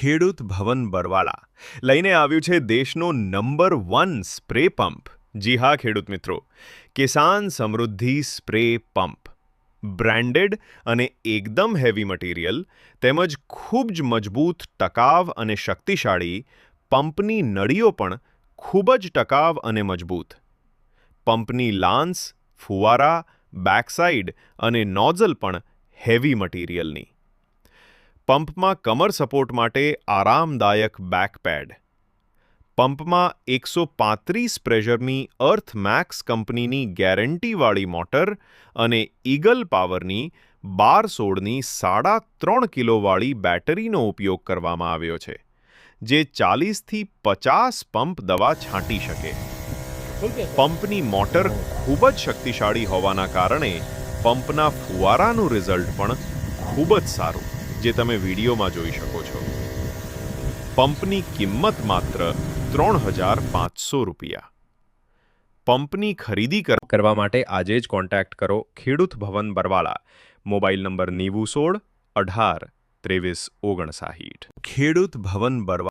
ખેડૂત ભવન બરવાળા લઈને આવ્યું છે દેશનો નંબર વન સ્પ્રે પંપ. જી હા, ખેડૂત મિત્રો. કિસાન સમૃદ્ધિ સ્પ્રે પંપ. બ્રાન્ડેડ અને એકદમ હેવી મટીરિયલ, તેમજ ખૂબ જ મજબૂત, ટકાવ અને શક્તિશાળી પંપની નળીઓ પણ ખૂબ જ ટકાવ અને મજબૂત. પંપની લાન્સ, ફુવારા, બેકસાઇડ અને નોઝલ પણ હેવી મટીરિયલની. પંપમાં કમર સપોર્ટ માટે આરામદાયક બેકપેડ. પંપમાં એકસો પાંત્રીસ પ્રેશરની અર્થ મેક્સ કંપનીની ગેરંટીવાળી મોટર અને ઈગલ પાવરની બાર સોળની સાડા ત્રણ કિલોવાળી બેટરીનો ઉપયોગ કરવામાં આવ્યો છે, જે ચાલીસથી પચાસ પંપ દવા છાંટી શકે. પંપની મોટર ખૂબ જ શક્તિશાળી હોવાના કારણે પંપના ફુવારાનું રિઝલ્ટ પણ ખૂબ જ સારું. જે તમે વિડીયોમાં જોઈ શકો છો. પંપની કિંમત માત્ર ત્રણ હજાર પાંચસો રૂપિયા. પંપની ખરીદી કરવા માટે આજે જ કોન્ટેક્ટ કરો ખેડૂત ભવન બરવાળા મોબાઈલ નંબર નેવું સોળ અઢાર ત્રેવીસ ઓગણસાહીઠ ખેડૂત ભવન બરવા